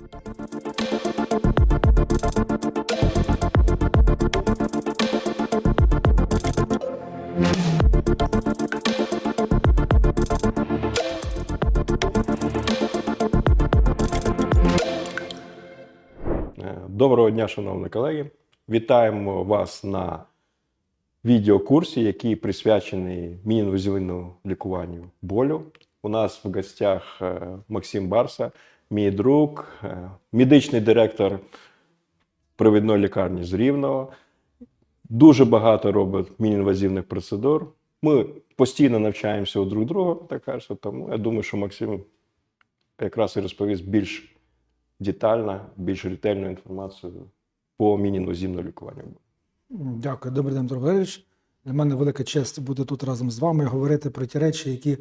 Е, Доброго дня, шановні колеги. Вітаємо вас на відеокурсі, який присвячений мінінвазивному лікуванню болю. У нас в гостях е, Максим Барса, мій друг, е, медичний директор провідної лікарні з Рівного. Дуже багато робить мінінвазивних процедур. Ми постійно навчаємося у друг друга, так кажуть, тому я думаю, що Максим якраз і розповість більш детально, більш ретельну інформацію по мінінвазивному лікуванню. Дякую, добрий день, Валерійович. Для мене велика честь бути тут разом з вами говорити про ті речі, які,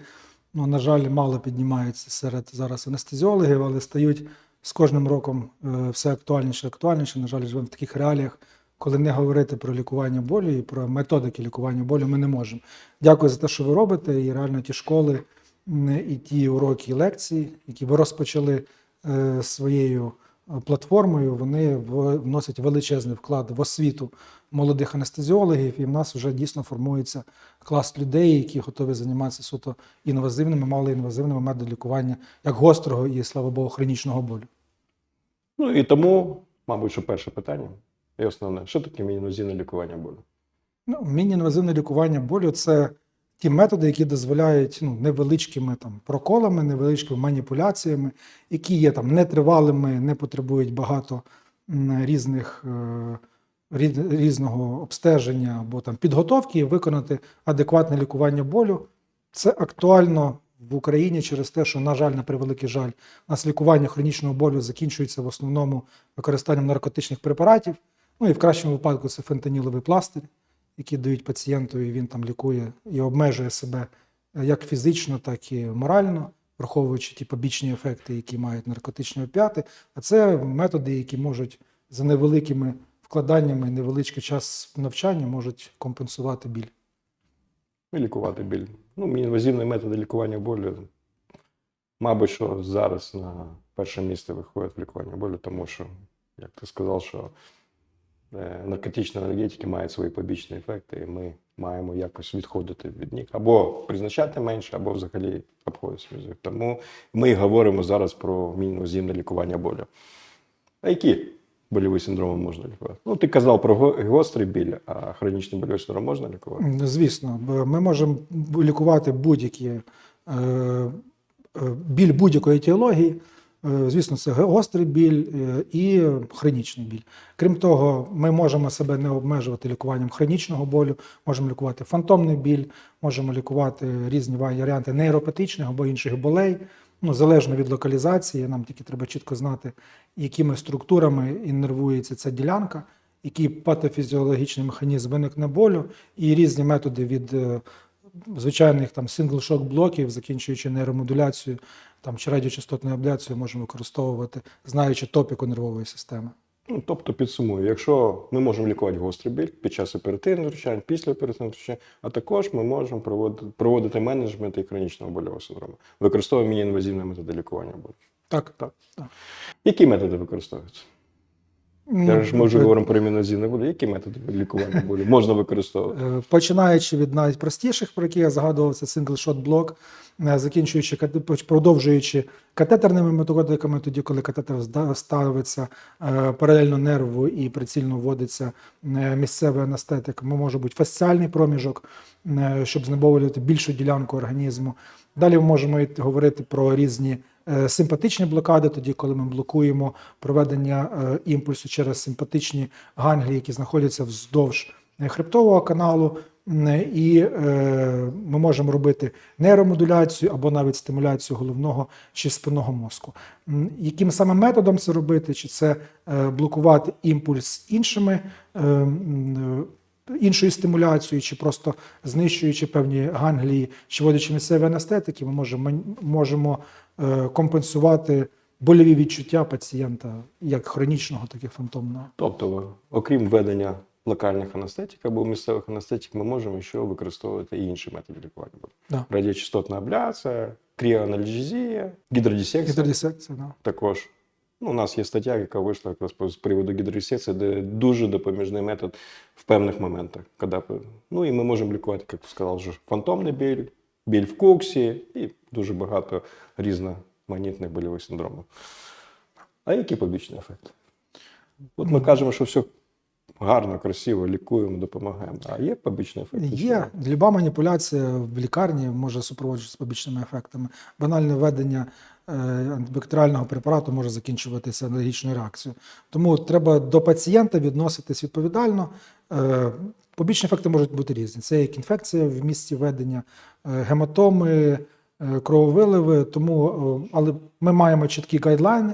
ну, на жаль, мало піднімаються серед зараз анестезіологів, але стають з кожним роком е, все актуальніше актуальніше. На жаль, живемо в таких реаліях, коли не говорити про лікування болю і про методики лікування болю ми не можемо. Дякую за те, що ви робите. І реально ті школи і ті уроки і лекції, які ви розпочали е, своєю платформою, вони вносять величезний вклад в освіту молодих анестезіологів, і в нас вже дійсно формується клас людей, які готові займатися суто інвазивними, малоінвазивними методами лікування, як гострого і, слава Богу, хронічного болю. Ну і тому, мабуть, що перше питання і основне, що таке мінінвазивне лікування болю? Ну, міні-інвазивне лікування болю це ті методи, які дозволяють ну, невеличкими там, проколами, невеличкими маніпуляціями, які є там нетривалими, не потребують багато різних, е, різного обстеження або там, підготовки і виконати адекватне лікування болю. Це актуально в Україні через те, що, на жаль, на превеликий жаль, у нас лікування хронічного болю закінчується в основному використанням наркотичних препаратів. Ну і в кращому випадку це фентаніловий пластир, який дають пацієнту, і він там лікує і обмежує себе е, як фізично, так і морально, враховуючи ті побічні ефекти, які мають наркотичні опіати. А це методи, які можуть за невеликими вкладаннями, невеличкий час навчання можуть компенсувати біль. І лікувати біль. Ну, мінінвазивні методи лікування болю, мабуть, що зараз на перше місце виходить лікування болю, тому що, як ти сказав, що е, наркотичні енергетики мають свої побічні ефекти, і ми маємо якось відходити від них або призначати менше, або взагалі обходитися. Тому ми говоримо зараз про мінінвазивне лікування болю. А які больові синдроми можна лікувати? Ну, ти казав про гострий біль, а хронічний больовий синдром можна лікувати? Звісно, ми можемо лікувати будь-які е, е, біль будь-якої етіології. Е, Звісно, це гострий біль е, і хронічний біль. Крім того, ми можемо себе не обмежувати лікуванням хронічного болю, можемо лікувати фантомний біль, можемо лікувати різні варіанти нейропатичних або інших болей. Ну, залежно від локалізації, нам тільки треба чітко знати, якими структурами іннервується ця ділянка, який патофізіологічний механізм виникне болю, і різні методи від е, звичайних там сингл-шок блоків, закінчуючи нейромодуляцією там, чи радіочастотну абляцію можемо використовувати, знаючи топіку нервової системи. Ну, тобто підсумую, якщо ми можемо лікувати гострий біль під час оперативних втручань, після оперативних втручань, а також ми можемо проводити, проводити менеджмент і хронічного больового синдрому. Використовуємо міні-інвазивні методи лікування болю. Так. Так. Так. Які методи використовуються? Я ж ми вже е, говоримо про міні-інвазивне болю. Які методи лікування болю можна використовувати? Е, Починаючи від найпростіших, про які я згадував, це сингл-шот блок, е, закінчуючи продовжуючи катетерними методиками, тоді, коли катетер ставиться паралельно нерву і прицільно вводиться місцевий анестетик, може бути фасціальний проміжок, щоб знеболювати більшу ділянку організму. Далі ми можемо говорити про різні симпатичні блокади, тоді, коли ми блокуємо проведення е, імпульсу через симпатичні ганглії, які знаходяться вздовж е, хребтового каналу, і е, ми можемо робити нейромодуляцію або навіть стимуляцію головного чи спинного мозку. Яким саме методом це робити? Чи це е, блокувати імпульс іншими? Іншою стимуляцією, чи просто знищуючи певні ганглії, чи вводячи місцеві анестетики, ми можемо, можемо е, компенсувати больові відчуття пацієнта як хронічного, так і фантомного. Тобто, окрім введення локальних анестетик або місцевих анестетик, ми можемо ще використовувати і інші методи лікування. Да. Радіочастотна абляція, кріоанальгезія, гідродисекція. Гідродисекція, да. також Ну, у нас є стаття, яка вийшла якраз з приводу гідроресекції, де дуже допоміжний метод в певних моментах. Коли, ну і ми можемо лікувати, як сказав, вже фантомний біль, біль в коксі і дуже багато різноманітних больових синдромів. А які побічні ефекти? От ми кажемо, що все гарно, красиво, лікуємо, допомагаємо. А є побічні ефекти? Є люба маніпуляція в лікарні може супроводжуватися побічними ефектами. Банальне введення антибактеріального препарату може закінчуватися алергічною реакцією. Тому треба до пацієнта відноситись відповідально. Е, Побічні ефекти можуть бути різні. Це як інфекція в місці введення, е, гематоми, е, крововиливи. Тому, е, але ми маємо чіткі гайдлайни,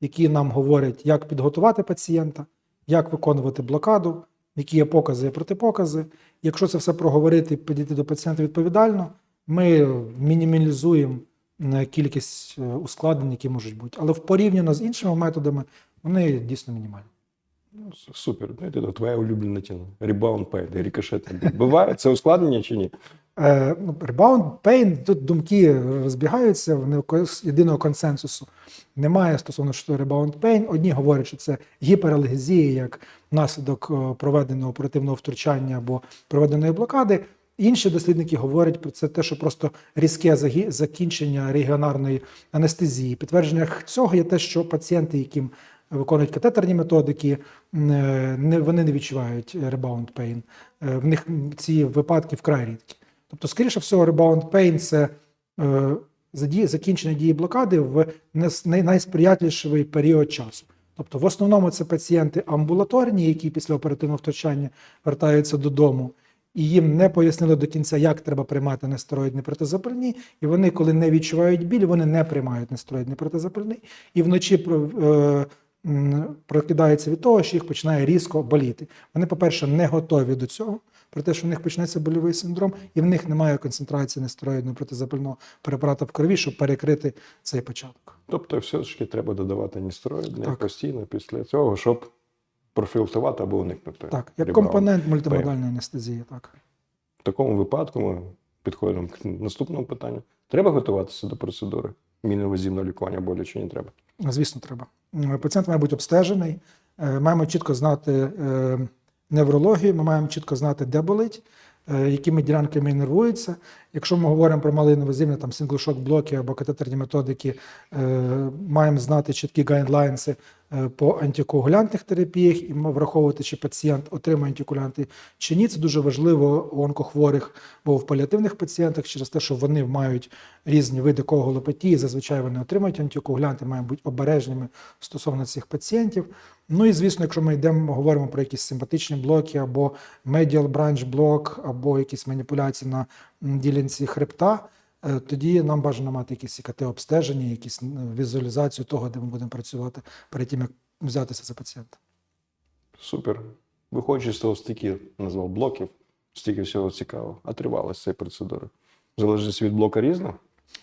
які нам говорять, як підготувати пацієнта, як виконувати блокаду, які є покази і протипокази. Якщо це все проговорити підійти до пацієнта відповідально, ми мінімалізуємо е, кількість е, ускладнень, які можуть бути. Але в порівняно з іншими методами вони дійсно мінімальні. Ну, Супер. Ну, це твоя улюблена тема. Rebound pain, рикошет. Буває це ускладнення чи ні? Е, ну, Rebound pain, тут думки розбігаються, в якогось єдиного консенсусу немає стосовно що rebound pain. Одні говорять, що це гіпералгезія як наслідок е, проведеного оперативного втручання або проведеної блокади. Інші дослідники говорять про це те, що просто різке закінчення регіонарної анестезії. Підтвердження цього є те, що пацієнти, яким виконують катетерні методики, е, не, вони не відчувають pain. Е, В них ці випадки вкрай рідкі. Тобто, скоріше всього, rebound pain – це е, закінчення дії блокади в найсприятливіший період часу. Тобто, в основному це пацієнти амбулаторні, які після оперативного втручання вертаються додому, і їм не пояснили до кінця, як треба приймати нестероїдні протизапальні, і вони, коли не відчувають біль, вони не приймають нестероїдні протизапальні, і вночі е, прокидаються від того, що їх починає різко боліти. Вони, по-перше, не готові до цього, про те, що в них почнеться больовий синдром, і в них немає концентрації нестероїдного протизапального препарату в крові, щоб перекрити цей початок. Тобто, все ж таки треба додавати нестероїдне постійно після цього, щоб профілактувати або уникнути. Так, як rebound. компонент мультимодальної анестезії, так. В такому випадку ми підходимо к наступному питанню. Треба готуватися до процедури міновазівного лікування болю чи не треба? Звісно, треба. Пацієнт має бути обстежений. Е, Маємо чітко знати е, неврологію, ми маємо чітко знати, де болить, е, якими ділянками іннервується. Якщо ми говоримо про малоінвазивні там синглшок блоки або катетерні методики, е, маємо знати чіткі гайдлайнси е, по антикоагулянтних терапіях і враховувати, чи пацієнт отримує антикоагулянти чи ні. Це дуже важливо у онкохворих, бо в паліативних пацієнтах через те, що вони мають різні види коагулопатії, зазвичай вони отримують антикоагулянти, маємо бути обережними стосовно цих пацієнтів. Ну і звісно, якщо ми йдемо, говоримо про якісь симпатичні блоки, або medial branch блок, або якісь маніпуляції на ділянці хребта, е, тоді нам бажано мати якісь КТ обстеження, якісь візуалізацію того, де ми будемо працювати перед тим, як взятися за пацієнта. Супер. Виходячи з того, стільки назвав блоків, стільки всього цікавого. А тривалость цієї процедури. Залежить від блока різна?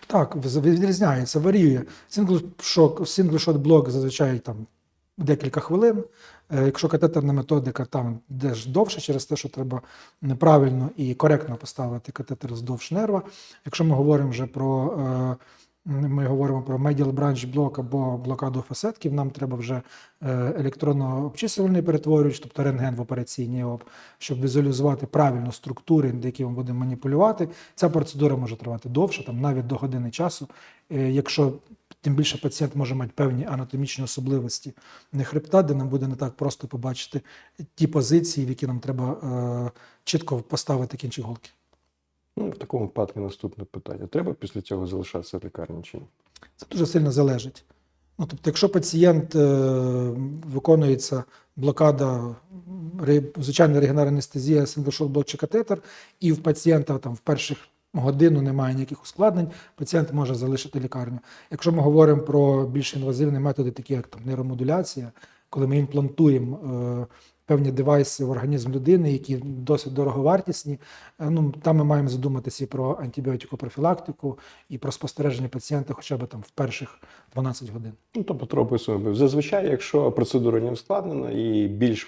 Так, відрізняється, варіює. Синглшот блок зазвичай там декілька хвилин. Е, Якщо катетерна методика там йдеш довше, через те, що треба правильно і коректно поставити катетер вздовж нерва. Якщо ми говоримо вже про е, ми говоримо про medial branch блок або блокаду фасетків, нам треба вже е, електронно-обчислювальний перетворювач, тобто рентген в операційній ОП, щоб візуалізувати правильно структури, які ми будемо маніпулювати. Ця процедура може тривати довше, там навіть до години часу. Якщо тим більше пацієнт може мати певні анатомічні особливості не хребта, де нам буде не так просто побачити ті позиції, в які нам треба е, чітко поставити кінчик голки. Ну, в такому випадку наступне питання. Треба після цього залишатися в лікарні чи ні? Це дуже сильно залежить. Ну, тобто, якщо пацієнт е, виконується блокада, звичайна регіонарна анестезія, синглшот блок чи катетер, і в пацієнта там в перших годину немає ніяких ускладнень, пацієнт може залишити лікарню. Якщо ми говоримо про більш інвазивні методи, такі як там нейромодуляція, коли ми імплантуємо е, певні девайси в організм людини, які досить дороговартісні, е, ну там ми маємо задуматися і про антибіотикопрофілактику, і про спостереження пацієнта хоча б там в перших 12 годин. Ну, тобто тропи Зазвичай, якщо процедура не ускладнена і більш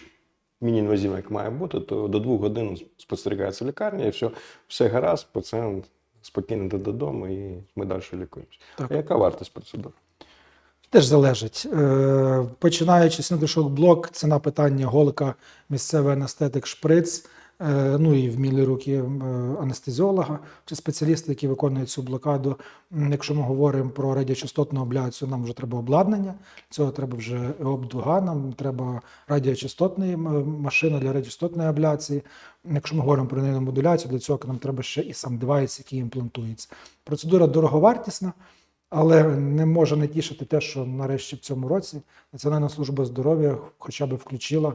міні-інвазивна, як має бути, то до двох годин спостерігається лікарня, і все, все гаразд, пацієнт спокійно йде додому, і ми далі лікуємося. Так. А яка вартість процедури? Теж залежить. Е, Починаючи з блок, ціна питання голка, місцевий анестетик, шприц, ну і вмілі руки е, анестезіолога чи спеціалісти, які виконують цю блокаду. Якщо ми говоримо про радіочастотну абляцію, нам вже треба обладнання. Цього треба вже обдуга, нам треба радіочастотна м- машина для радіочастотної абляції. Якщо ми говоримо про нейромодуляцію, для цього нам треба ще і сам девайс, який імплантується. Процедура дороговартісна. Але не може не тішити те, що нарешті в цьому році Національна служба здоров'я хоча б включила е,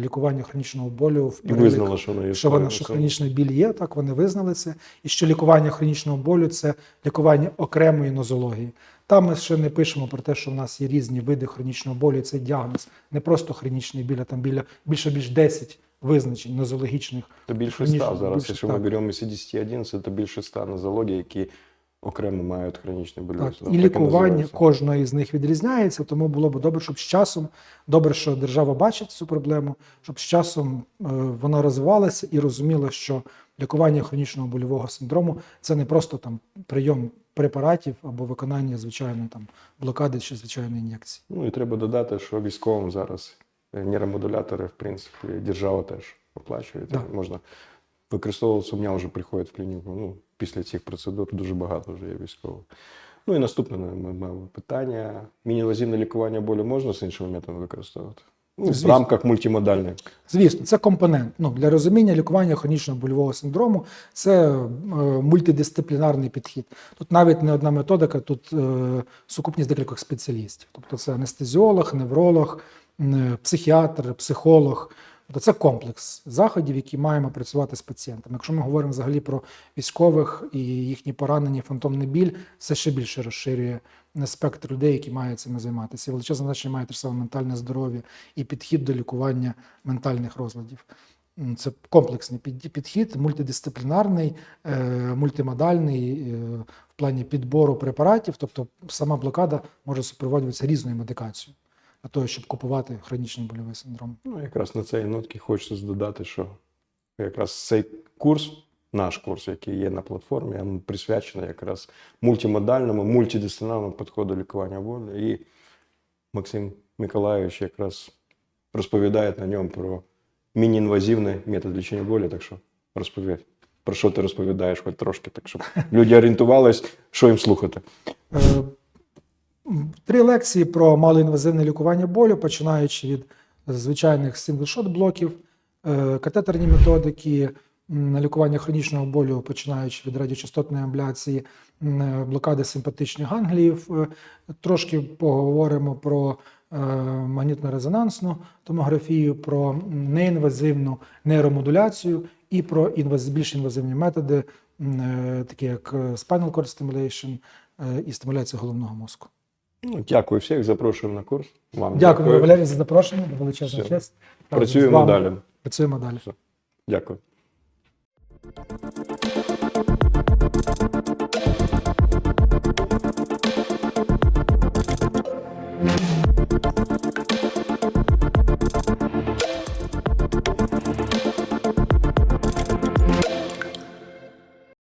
лікування хронічного болю в І перелік, визнала, що вона що вона що хронічний біль є. Так вони визнали це, і що лікування хронічного болю це лікування окремої нозології. Там ми ще не пишемо про те, що в нас є різні види хронічного болю. і Це діагноз, не просто хронічний біль, а там біля більше більш 10 визначень нозологічних. Це більше ста зараз. більше, Якщо так. ми беремо CDC-1, це то більше ста нозологій, які окремо мають хронічний боль. Так, і лікування кожної з них відрізняється, тому було б добре, щоб з часом, добре, що держава бачить цю проблему, щоб з часом е, вона розвивалася і розуміла, що лікування хронічного больового синдрому це не просто там прийом препаратів або виконання звичайної там блокади чи звичайної ін'єкції. Ну і треба додати, що військовим зараз е, нейромодулятори, в принципі, держава теж оплачує. Да. Можна використовувати, у мене вже приходять в клініку. Ну, після цих процедур дуже багато вже є військових. Ну і наступне ми маємо питання. Міні-інвазивне лікування болю можна з іншими методами використовувати? Ну, в рамках мультимодальних. Звісно, це компонент. Ну, для розуміння лікування хронічного больового синдрому це е, мультидисциплінарний підхід. Тут навіть не одна методика, тут е, сукупність декількох спеціалістів. Тобто це анестезіолог, невролог, м, психіатр, психолог. Тобто це комплекс заходів, які маємо працювати з пацієнтами. Якщо ми говоримо взагалі про військових і їхні поранені, фантомний біль, це ще більше розширює спектр людей, які мають цим займатися. І Величезне значення має те саме ментальне здоров'я і підхід до лікування ментальних розладів. Це комплексний підхід, мультидисциплінарний, е, мультимодальний е, в плані підбору препаратів. Тобто сама блокада може супроводжуватися різною медикацією для того, щоб купувати хронічний больовий синдром. Ну, якраз на цій нотці хочеться додати, що якраз цей курс, наш курс, який є на платформі, він присвячений якраз мультимодальному, мультидисциплінарному підходу лікування болю. І Максим Миколайович якраз розповідає на ньому про міні-інвазивний метод лічення болю. Так що розповідь. Про що ти розповідаєш, хоч трошки, так щоб люди орієнтувались, що їм слухати. Три лекції про малоінвазивне лікування болю, починаючи від звичайних синглшот блоків, е, катетерні методики, лікування хронічного болю, починаючи від радіочастотної абляції, м, е, блокади симпатичних гангліїв. Е, Трошки поговоримо про магнітно-резонансну томографію, про неінвазивну нейромодуляцію і про більш інвазивні методи, такі як spinal cord stimulation і стимуляція головного мозку. Ну, дякую всіх, запрошуємо на курс. Вам Дякую, Валерій, за запрошення. Величезна Все. честь. Працюємо далі. Працюємо далі. Дякую.